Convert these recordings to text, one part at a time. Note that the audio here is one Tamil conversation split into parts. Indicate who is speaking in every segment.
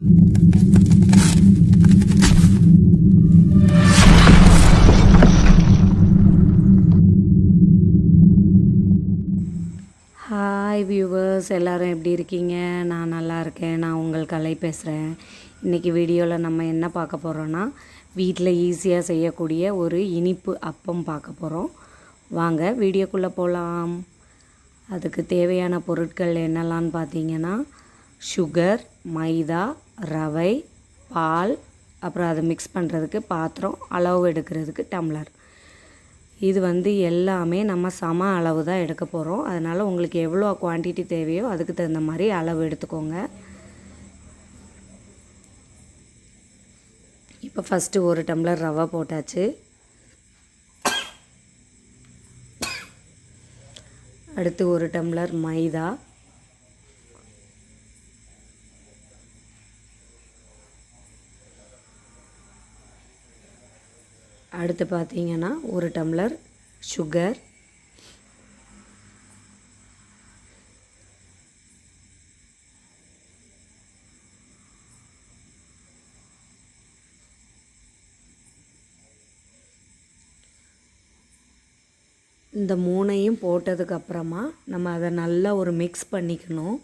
Speaker 1: ஹாய் வியூவர்ஸ் எல்லோரும் எப்படி இருக்கீங்க? நான் நல்லா இருக்கேன். நான் உங்கள் கலை பேசுகிறேன் இன்றைக்கி வீடியோவில் நம்ம என்ன பார்க்க போகிறோன்னா வீட்டில் ஈஸியாக செய்யக்கூடிய ஒரு இனிப்பு அப்பம் பார்க்க போகிறோம் வாங்க வீடியோக்குள்ளே போகலாம் அதுக்கு தேவையான பொருட்கள் என்னெல்லாம்னு பார்த்தீங்கன்னா சுகர் மைதா ரவை பால் அப்புறம் அதை மிக்ஸ் பண்ணுறதுக்கு பாத்திரம் அளவு எடுக்கிறதுக்கு டம்ளர் இது வந்து எல்லாமே நம்ம சம அளவு தான் எடுக்க போகிறோம் அதனால் உங்களுக்கு எவ்வளோ குவான்டிட்டி தேவையோ அதுக்கு தகுந்த மாதிரி அளவு எடுத்துக்கோங்க. இப்போ ஃபஸ்ட்டு ஒரு டம்ளர் ரவை போட்டாச்சு. அடுத்து ஒரு டம்ளர் மைதா. அடுத்து பார்த்தீங்கன்னா ஒரு டம்ளர் சுகர். இந்த மூணையும் போட்டதுக்கப்புறமா நம்ம அதை நல்லா ஒரு மிக்ஸ் பண்ணிக்கணும்.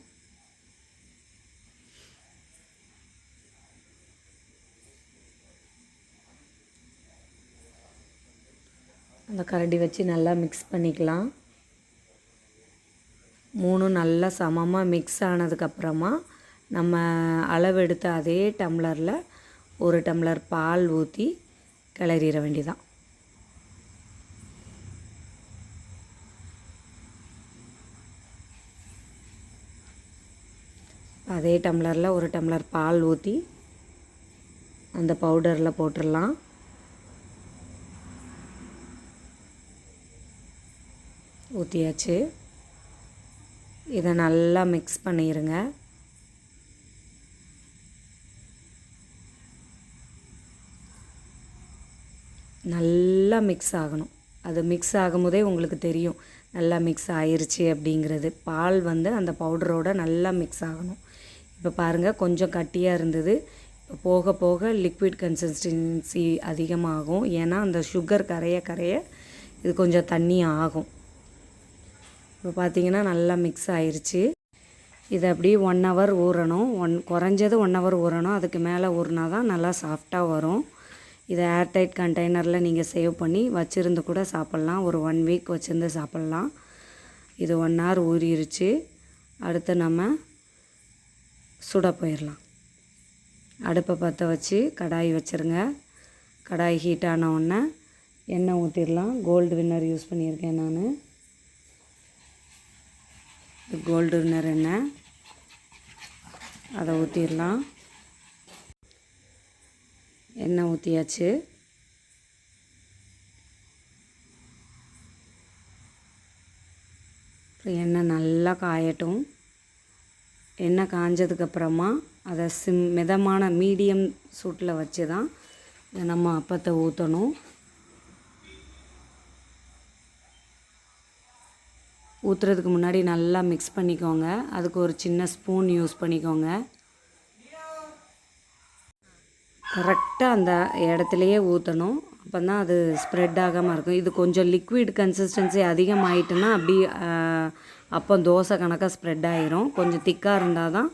Speaker 1: அந்த கரண்டி வச்சு நல்லா மிக்ஸ் பண்ணிக்கலாம். மூணும் நல்லா சமமாக மிக்ஸ் ஆனதுக்கப்புறமா நம்ம அளவெடுத்த அதே டம்ளரில் ஒரு டம்ளர் பால் ஊற்றி கிளறிட வேண்டிதான் அதே டம்ளரில் ஒரு டம்ளர் பால் ஊற்றி அந்த பவுடரில் போட்டுடலாம். ஊற்றியாச்சு இதை நல்லா மிக்ஸ் பண்ணிடுங்க நல்லா மிக்ஸ் ஆகணும். அது மிக்ஸ் ஆகும்போதே உங்களுக்கு தெரியும். நல்லா மிக்ஸ் ஆயிடுச்சு அப்படிங்கிறது. பால் வந்து அந்த பவுடரோட நல்லா மிக்ஸ் ஆகணும். இப்போ பாருங்கள் கொஞ்சம் கட்டியாக இருந்தது. இப்போ போக போக லிக்விட் கன்சிஸ்டன்சி அதிகமாகும். ஏன்னா அந்த சுகர் கரைய கரைய இது கொஞ்சம் தண்ணி ஆகும். இப்போ பார்த்தீங்கன்னா நல்லா மிக்ஸ் ஆயிடுச்சு இது அப்படியே ஒன் ஹவர் ஊறணும். ஒன் குறைஞ்சது ஒன் ஹவர் ஊறணும். அதுக்கு மேலே ஊறினா தான் நல்லா சாஃப்டாக வரும். இதை ஏர்டைட் கண்டெய்னரில் நீங்கள் சேவ் பண்ணி வச்சுருந்து கூட சாப்பிட்லாம். ஒரு ஒன் வீக் வச்சுருந்து சாப்பிட்லாம். இது ஒன் ஹவர் ஊறிடுச்சு அடுத்து நம்ம சுட போயிடலாம் அடுப்பை பற்ற வச்சு கடாய் வச்சுருங்க. கடாய் ஹீட் ஆன உடனே எண்ணெய் ஊற்றிடலாம் கோல்டு வின்னர் யூஸ் பண்ணியிருக்கேன் நான். கோல்டு வின்னர் எண்ணெய். அதை ஊற்றிடலாம் எண்ணெய் ஊற்றியாச்சு அப்புறம் எண்ணெய் நல்லா காயட்டும். எண்ணெய் காஞ்சதுக்கப்புறமா அதை சிம் மிதமான மீடியம் சூட்டில் வச்சு தான் நம்ம அப்பத்தை ஊற்றணும் ஊற்றுறதுக்கு முன்னாடி நல்லா மிக்ஸ் பண்ணிக்கோங்க. அதுக்கு ஒரு சின்ன ஸ்பூன் யூஸ் பண்ணிக்கோங்க. கரெக்டாக அந்த இடத்துலையே ஊற்றணும் அப்போ தான் அது ஸ்ப்ரெட் ஆகாமல் இருக்கும். இது கொஞ்சம் லிக்விட் கன்சிஸ்டன்சி அதிகமாகிட்டுன்னா அப்படி அப்போ தோசை கணக்காக ஸ்ப்ரெட் ஆயிரும். கொஞ்சம் திக்காக இருந்தால் தான்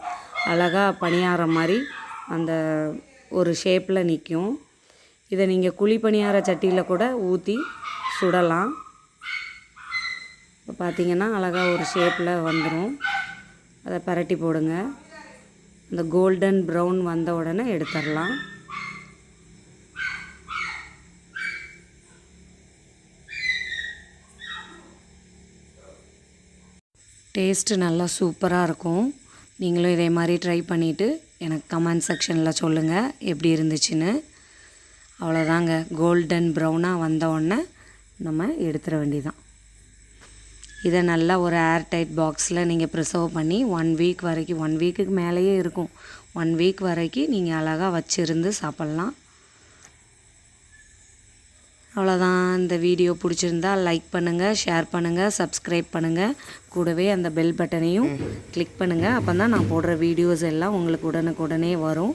Speaker 1: அழகாக பணியாற மாதிரி அந்த ஒரு ஷேப்பில் நிற்கும் இதை நீங்கள் குழி பணியார சட்டியில் கூட ஊற்றி சுடலாம். இப்போ பார்த்தீங்கன்னா அழகாக ஒரு ஷேப்பில் வந்துடும் அதை பரட்டி போடுங்க. அந்த கோல்டன் ப்ரௌன் வந்த உடனே எடுத்துடலாம். டேஸ்ட்டு நல்லா சூப்பராக இருக்கும். நீங்களும் இதே மாதிரி ட்ரை பண்ணிவிட்டு எனக்கு கமெண்ட் செக்ஷனில் சொல்லுங்கள் எப்படி இருந்துச்சுன்னு. அவ்வளோதாங்க கோல்டன் ப்ரௌனாக வந்த உடனே நம்ம எடுத்துட வேண்டியதான் இதை நல்லா ஒரு ஏர் டைட் பாக்ஸில் நீங்கள் ப்ரிசர்வ் பண்ணி ஒன் வீக் வரைக்கும் ஒன் வீக்குக்கு மேலேயே இருக்கும். ஒன் வீக் வரைக்கும் நீங்கள் அழகாக வச்சுருந்து சாப்பிட்லாம். அவ்வளோதான் இந்த வீடியோ பிடிச்சிருந்தா லைக் பண்ணுங்கள் ஷேர் பண்ணுங்கள் சப்ஸ்கிரைப் பண்ணுங்கள் கூடவே அந்த பெல் பட்டனையும் கிளிக் பண்ணுங்கள் அப்போ தான் நான் போடுற வீடியோஸ் எல்லாம் உங்களுக்கு உடனுக்குடனே வரும்.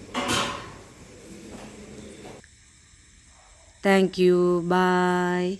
Speaker 1: Thank you bye